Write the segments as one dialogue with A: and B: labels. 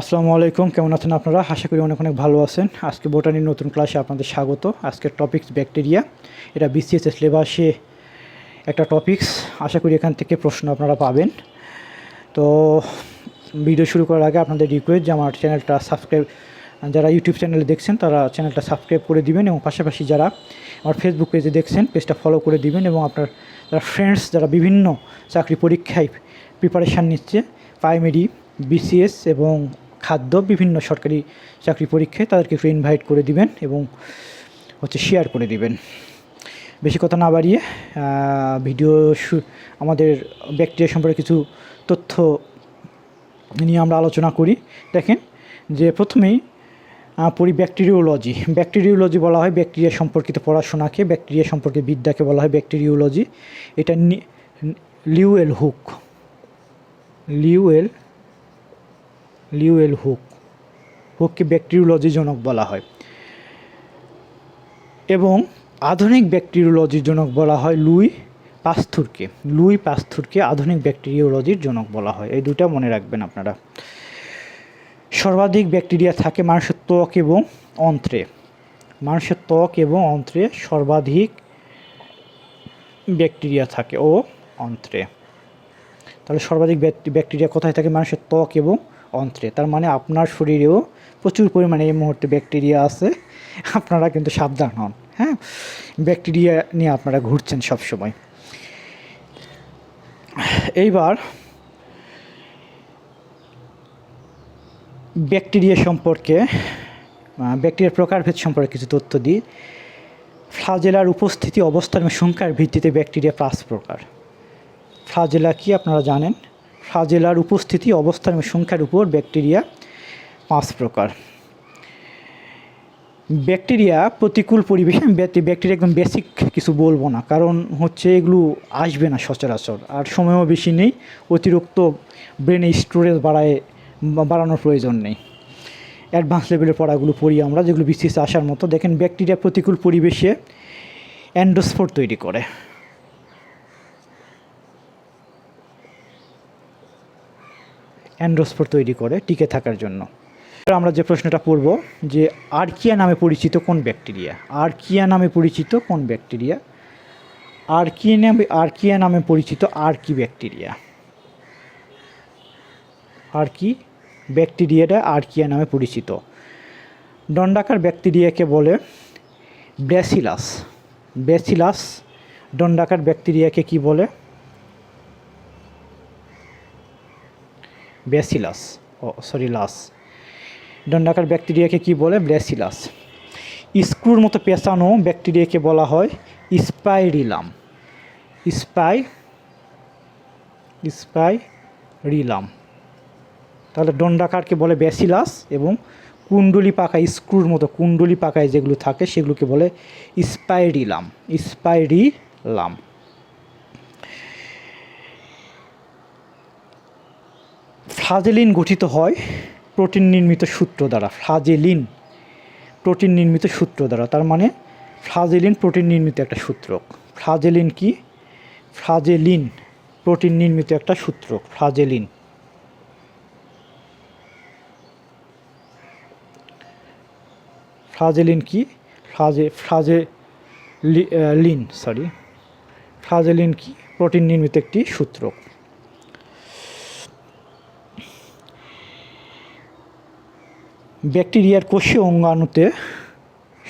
A: আসসালামু আলাইকুম, কেমন আছেন আপনারা? আশা করি অনেক অনেক ভালো আছেন। আজকে বোটানির নতুন ক্লাসে আপনাদের স্বাগত। আজকের টপিক্স ব্যাকটেরিয়া এটা বিসিএস সিলেবাসে একটা টপিকস আশা করি এখান থেকে প্রশ্ন আপনারা পাবেন। তো ভিডিও শুরু করার আগে আপনাদের রিকোয়েস্ট যে আমার চ্যানেলটা সাবস্ক্রাইব যারা ইউটিউব চ্যানেলে দেখছেন, তারা চ্যানেলটা সাবস্ক্রাইব করে দিবেন এবং পাশাপাশি যারা আমার ফেসবুক পেজে দেখছেন পেজটা ফলো করে দিবেন এবং আপনার যারা ফ্রেন্ডস যারা বিভিন্ন চাকরি পরীক্ষায় প্রিপারেশান নিচ্ছে প্রাইমারি বিসিএস এবং খাদ্য বিভিন্ন সরকারি চাকরি পরীক্ষায় তাদেরকে একটু ইনভাইট করে দিবেন এবং হচ্ছে শেয়ার করে দিবেন। বেশি কথা না বাড়িয়ে ভিডিও আমাদের ব্যাকটেরিয়া সম্পর্কে কিছু তথ্য নিয়ে আমরা আলোচনা করি। দেখেন যে প্রথমেই পড়ি ব্যাকটেরিওলজি ব্যাকটেরিওলজি বলা হয় ব্যাকটেরিয়া সম্পর্কিত পড়াশোনাকে ব্যাকটেরিয়া সম্পর্কে বিদ্যাকে বলা হয় ব্যাকটেরিওলজি এটা লিউয়েল হুক। লিউয়েল লিউয়েল হুক। হুককে ব্যাকটেরিওলজি জনক বলা হয়। এবং আধুনিক ব্যাকটেরিওলজির জনক বলা হয় লুই পাস্থুরকে লুই পাস্থুরকে আধুনিক ব্যাকটেরিওলজির জনক বলা হয়। এই দুটা মনে রাখবেন আপনারা। সর্বাধিক ব্যাকটেরিয়া থাকে মানুষের ত্বক এবং অন্ত্রে। মানুষের ত্বক এবং অন্ত্রে সর্বাধিক ব্যাকটেরিয়া থাকে ও অন্ত্রে। তাহলে সর্বাধিক ব্যাক- ব্যাকটেরিয়া কোথায় থাকে? মানুষের ত্বক এবং অন্ত্রে। তার মানে আপনার শরীরেও প্রচুর পরিমাণে এই মুহূর্তে ব্যাকটেরিয়া আছে। আপনারা কিন্তু সাবধান হন হ্যাঁ? ব্যাকটেরিয়া নিয়ে আপনারা ঘুরছেন সব সময় এইবার ব্যাকটেরিয়া সম্পর্কে ব্যাকটেরিয়ার প্রকারভেদ সম্পর্কে কিছু তথ্য দিই। ফ্লাজেলার উপস্থিতি, অবস্থান এবং সংখ্যার ভিত্তিতে ব্যাকটেরিয়া পাঁচ প্রকার। ফ্লাজেলা কি আপনারা জানেন? ফ্লাজেলার উপস্থিতি, অবস্থান এবং সংখ্যার উপর ব্যাকটেরিয়া পাঁচ প্রকার। ব্যাকটেরিয়া প্রতিকূল পরিবেশে ব্যাকটেরিয়া একদম বেসিক কিছু বলব না, কারণ হচ্ছে এগুলো আসবে না সচরাচর, আর সময়ও বেশি নেই, অতিরিক্ত ব্রেনে স্টোরেজ বাড়ায় বাড়ানোর প্রয়োজন নেই। অ্যাডভান্স লেভেলের পড়াগুলো পড়ি আমরা, যেগুলো বিশেষ আসার মতো। দেখেন, ব্যাকটেরিয়া প্রতিকূল পরিবেশে অ্যান্ডোস্পোর তৈরি করে। অ্যান্ডোস্পোর তৈরি করে টিকে থাকার জন্য। এবার আমরা যে প্রশ্নটা পড়ব যে আর্কিয়া নামে পরিচিত কোন ব্যাকটেরিয়া? আর্কিয়া নামে পরিচিত কোন ব্যাকটেরিয়া? আর্কিয়া নামে আর্কিয়া নামে পরিচিত আর্কি ব্যাকটেরিয়া। আর্কি ব্যাকটেরিয়াটা আর্কিয়া নামে পরিচিত। দণ্ডাকার ব্যাকটেরিয়াকে বলে ব্যাসিলাস। ব্যাসিলাস দণ্ডাকার ব্যাকটেরিয়াকে কি বলে? ব্যাসিলাস, ও সরি লাস। দণ্ডাকার ব্যাকটেরিয়াকে কি বলে? ব্যাসিলাস। স্ক্রুর মতো পেঁচানো ব্যাকটেরিয়াকে বলা হয় স্পাইরিলাম। Spy, spirillum. তাহলে দণ্ডাকারকে বলে ব্যাসিলাস এবং কুণ্ডলি পাকায়, স্ক্রুর মতো কুণ্ডলি পাকায় যেগুলো থাকে, সেগুলোকে বলে স্পাইরিলাম। স্পাইরিলাম। ফ্লাজেলিন গঠিত হয় প্রোটিন নির্মিত সূত্র দ্বারা ফ্লাজেলিন প্রোটিন নির্মিত সূত্র দ্বারা। তার মানে ফ্লাজেলিন প্রোটিন নির্মিত একটা সূত্র। ফ্লাজেলিন কি? ফ্লাজেলিন প্রোটিন নির্মিত একটা সূত্র ফ্লাজেলিন ফ্লাজেলিন কি? ফ্লাজে ফ্লাজে লিন সরি ফ্লাজেলিন কি? প্রোটিন নির্মিত একটি সূত্র। ব্যাকটেরিয়ার কোষীয় অঙ্গাণুতে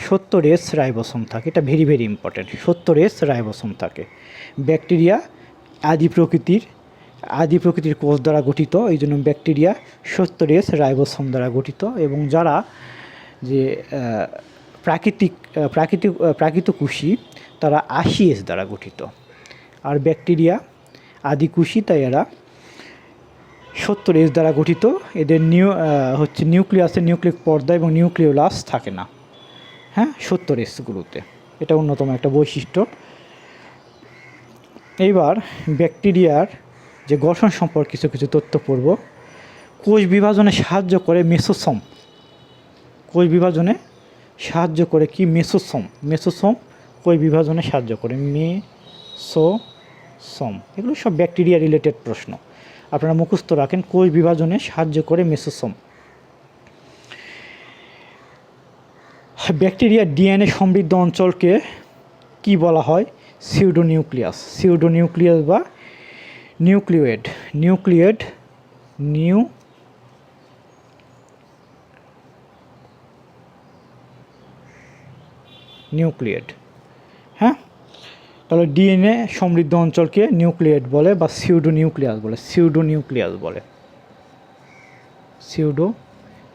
A: সত্তর এস রাইবোসোম থাকে। এটা ভেরি ভেরি ইম্পর্ট্যান্ট সত্তর এস রাইবোসোম থাকে। ব্যাকটেরিয়া আদি প্রকৃতির আদি প্রকৃতির কোষ দ্বারা গঠিত এই জন্য ব্যাকটেরিয়া সত্তর এস রাইবোসোম দ্বারা গঠিত এবং যারা যে প্রাকৃতিক প্রাকৃতিক আহ, প্রাকৃতকুশী তারা আশি এস দ্বারা গঠিত। আর ব্যাকটেরিয়া আদিকুশী তাই এরা সত্তর এস দ্বারা গঠিত, এদের নিউ হচ্ছে নিউক্লিয়াসের নিউক্লিক পর্দা এবং নিউক্লিওলাস থাকে না। হ্যাঁ সত্তর এসগুলোতে এটা অন্যতম একটা বৈশিষ্ট্য। এইবার ব্যাকটেরিয়ার যে গঠন সম্পর্কে কিছু কিছু তথ্য পড়ব। কোষ বিভাজনে সাহায্য করে মেসোসম। কোষ বিভাজনে সাহায্য করে কি? মেসোসম। মেসোসম কোষ বিভাজনে সাহায্য করে। মেসোসম। এগুলো সব ব্যাকটেরিয়া রিলেটেড প্রশ্ন। আপনারা মুখস্থ রাখেন কোষ বিভাজনে সাহায্য করে মেসোসোম। ব্যাকটেরিয়া ডিএনএ সমৃদ্ধ অঞ্চলকে কি বলা হয়? সিউডোনিউক্লিয়াস। সিউডোনিউক্লিয়াস বা নিউক্লিওয়েড। নিউক্লিয়েড নিউ নিউক্লিয়েড তাহলে ডিএনএ সমৃদ্ধ অঞ্চলকে নিউক্লিয়েট বলে বা সিউডো নিউক্লিয়াস বলে সিউডো নিউক্লিয়াস বলে। সিউডো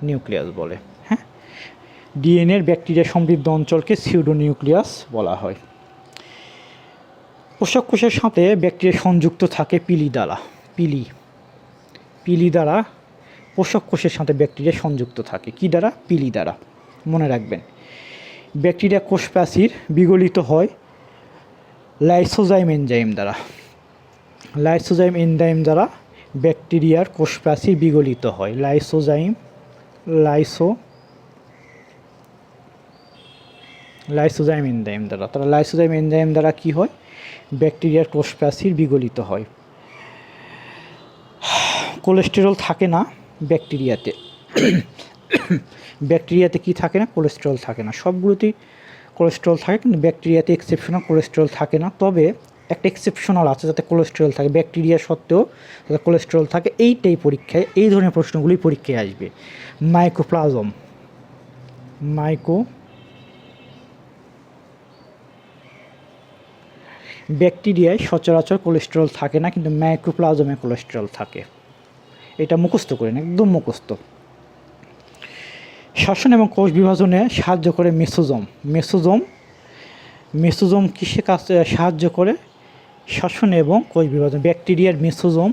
A: নিউক্লিয়াস বলে হ্যাঁ? ডিএনএর ব্যাকটেরিয়া সমৃদ্ধ অঞ্চলকে সিউডো নিউক্লিয়াস বলা হয়। পোষক কোষের সাথে ব্যাকটেরিয়া সংযুক্ত থাকে পিলি দ্বারা, পিলি পিলি দ্বারা পোষক কোষের সাথে ব্যাকটেরিয়া সংযুক্ত থাকে। কি দ্বারা? পিলি দ্বারা। মনে রাখবেন। ব্যাকটেরিয়া কোষ প্রাচীর বিগলিত হয় লাইসোজাইম এনজাইম দ্বারা। লাইসোজাইম এনজাইম দ্বারা ব্যাকটেরিয়ার কোষপ্রাচীর বিগলিত হয়। লাইসোজাইম, লাইসো লাইসোজাইম এনজাইম দ্বারা। তাহলে লাইসোজাইম এনজাইম দ্বারা কি হয়? ব্যাকটেরিয়ার কোষ প্রাচীর বিগলিত হয়। কোলেস্টেরল থাকে না ব্যাকটেরিয়াতে। ব্যাকটেরিয়াতে কি থাকে না? কোলেস্টেরল থাকে না। সবগুলোতেই কোলেস্টেরল থাকে, কিন্তু ব্যাকটেরিয়াতে এক্সেপশনাল কোলেস্টেরল থাকে না। তবে একটা এক্সেপশনাল আছে যাতে কোলেস্টেরল থাকে। ব্যাকটেরিয়া সত্ত্বেও যাতে কোলেস্টেরল থাকে, এইটাই পরীক্ষায়, এই ধরনের প্রশ্নগুলি পরীক্ষায় আসবে। মাইক্রোপ্লাজম মাইক্রো ব্যাকটেরিয়ায় সচরাচর কোলেস্টেরল থাকে না, কিন্তু মাইক্রোপ্লাজমে কোলেস্টেরল থাকে। এটা মুখস্থ করেন একদম মুখস্থ। শ্বসন এবং কোষ বিভাজনে সাহায্য করে মেসোজোম। মেসোজোম মেসোজোম কিসে কাজ সাহায্য করে? শ্বসন এবং কোষ বিভাজন। ব্যাকটেরিয়ার মেসোজোম,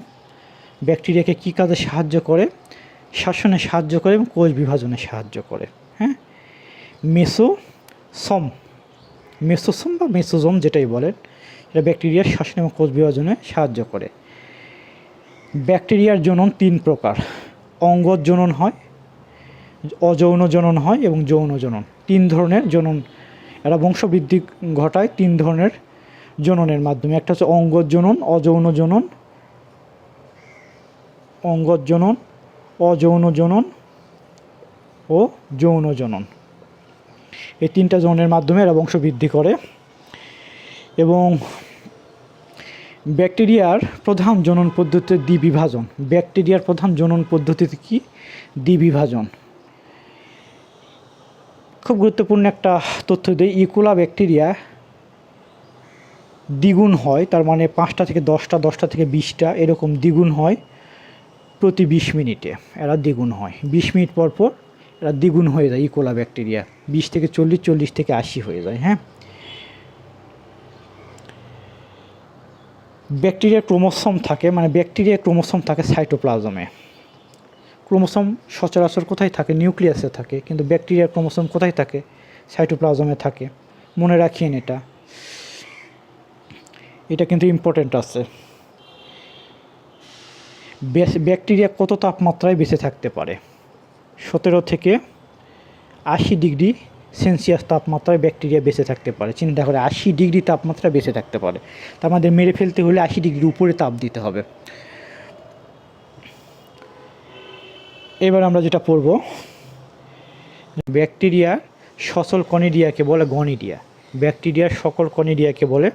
A: ব্যাকটেরিয়াকে কী কাজে সাহায্য করে? শ্বসনে সাহায্য করে এবং কোষ বিভাজনে সাহায্য করে হ্যাঁ? মেসোসম, মেসোসোম বা মেসোজোম যেটাই বলেন, এটা ব্যাকটেরিয়ার শ্বসন এবং কোষ বিভাজনে সাহায্য করে। ব্যাকটেরিয়ার জনন তিন প্রকার। অঙ্গজ জনন হয় অযৌন জনন হয় এবং যৌন জনন। তিন ধরনের জনন। এরা বংশবৃদ্ধি ঘটায় তিন ধরনের জননের মাধ্যমে। একটা হচ্ছে অঙ্গজ জনন, অযৌন জনন অঙ্গজ জনন, অযৌন জনন ও যৌন জনন। এই তিনটা জনের মাধ্যমে এরা বংশবৃদ্ধি করে এবং ব্যাকটেরিয়ার প্রধান জনন পদ্ধতি দ্বিবিভাজন। ব্যাকটেরিয়ার প্রধান জনন পদ্ধতিতে কি? দ্বিবিভাজন। খুব গুরুত্বপূর্ণ একটা তথ্য দিই ইকোলা ব্যাকটেরিয়া দ্বিগুণ হয়, তার মানে পাঁচটা থেকে দশটা দশটা থেকে বিশটা এরকম দ্বিগুণ হয় প্রতি বিশ মিনিটে। এরা দ্বিগুণ হয়। বিশ মিনিট পর পর এরা দ্বিগুণ হয়ে যায় ইকোলা ব্যাকটেরিয়া। বিশ থেকে চল্লিশ চল্লিশ থেকে আশি হয়ে যায় হ্যাঁ? ব্যাকটেরিয়া ক্রোমোসোম থাকে মানে ব্যাকটেরিয়া ক্রোমোসোম থাকে সাইটোপ্লাজমে। ক্রোমোসোম সচরাচর কোথায় থাকে? নিউক্লিয়াসে থাকে, কিন্তু ব্যাকটেরিয়ার ক্রোমোসোম কোথায় থাকে? সাইটোপ্লাজমে থাকে। মনে রাখিয়েন এটা। এটা কিন্তু ইম্পর্টেন্ট আছে। ব্যাকটেরিয়া কত তাপমাত্রায় বেঁচে থাকতে পারে? সতেরো থেকে আশি ডিগ্রি সেলসিয়াস তাপমাত্রায় ব্যাকটেরিয়া বেঁচে থাকতে পারে। চিন্তা করে, আশি ডিগ্রি তাপমাত্রা বেঁচে থাকতে পারে। তা আমাদের মেরে ফেলতে হলে আশি ডিগ্রি উপরে তাপ দিতে হবে। এবার আমরা যেটা পড়ব, ব্যাকটেরিয়া সচল কনিডিয়াকে বলে গনিডিয়া। ব্যাকটেরিয়ার সকল কনিডিয়াকে বলে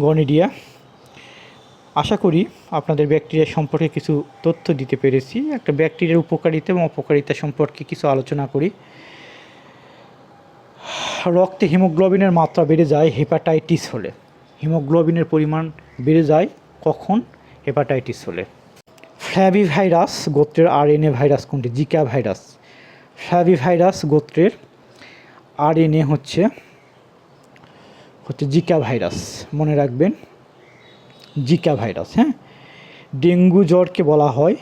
A: গনিডিয়া। আশা করি আপনাদের ব্যাকটেরিয়া সম্পর্কে কিছু তথ্য দিতে পেরেছি। একটা ব্যাকটেরিয়ার উপকারিতা এবং অপকারিতা সম্পর্কে কিছু আলোচনা করি। রক্তে হিমোগ্লোবিনের মাত্রা বেড়ে যায় হেপাটাইটিস হলে। হিমোগ্লোবিনের পরিমাণ বেড়ে যায় কখন? হেপাটাইটিস হলে। ফ্ল্যাভি ভাইরাস গোত্রের আর আরএনএ ভাইরাস কোনটি? Zika virus. ফ্ল্যাভি ভাইরাস গোত্রের আর আরএনএ হচ্ছে হচ্ছে জিকা ভাইরাস। মনে রাখবেন, জিকা ভাইরাস হ্যাঁ? ডেঙ্গু জ্বরকে বলা হয়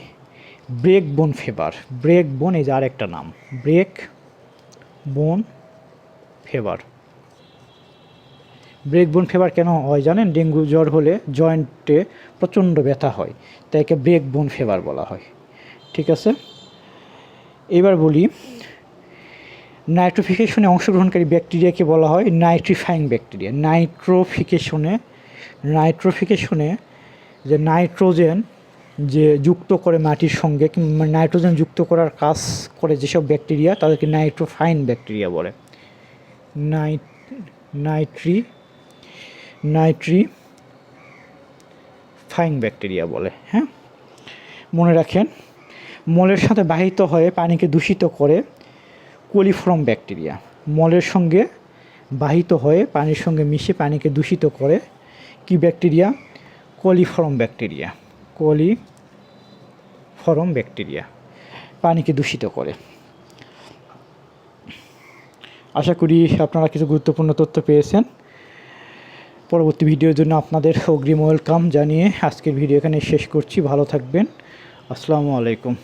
A: ব্রেক বোন ফেভার। ব্রেক বোন এই যে আরেকটা নাম। ব্রেক বোন ফেভার। ব্রেক বোন ফেভার কেন হয় জানেন? ডেঙ্গু জ্বর হলে জয়েন্টে প্রচণ্ড ব্যথা হয়, তাই একে ব্রেক বোন ফেভার বলা হয়। ঠিক আছে? এবার বলি, নাইট্রোফিকেশনে অংশগ্রহণকারী ব্যাকটেরিয়াকে বলা হয় নাইট্রিফাইং ব্যাকটেরিয়া। নাইট্রোফিকেশনে নাইট্রোফিকেশনে যে নাইট্রোজেন যে যুক্ত করে মাটির সঙ্গে কিংবা নাইট্রোজেন যুক্ত করার কাজ করে যেসব ব্যাকটেরিয়া, তাদেরকে নাইট্রোফাইন ব্যাকটেরিয়া বলে। Night, nitri nitrifying bacteria বলে হ্যাঁ? মনে রাখেন, মলের সাথে বাহিত হয়ে পানিকে দূষিত করে কোলিফর্ম ব্যাকটেরিয়া। মলের সঙ্গে বাহিত হয়ে পানির সঙ্গে মিশে পানিকে দূষিত করে কি bacteria? Coliform bacteria. Coliform bacteria পানিকে দূষিত করে। আশা করি আপনারা কিছু গুরুত্বপূর্ণ তথ্য পেয়েছেন। পরবর্তী ভিডিওর জন্য আপনাদের অগ্রিম ওয়েলকাম জানিয়ে আজকের ভিডিও এখানে শেষ করছি। ভালো থাকবেন। আসসালামু আলাইকুম।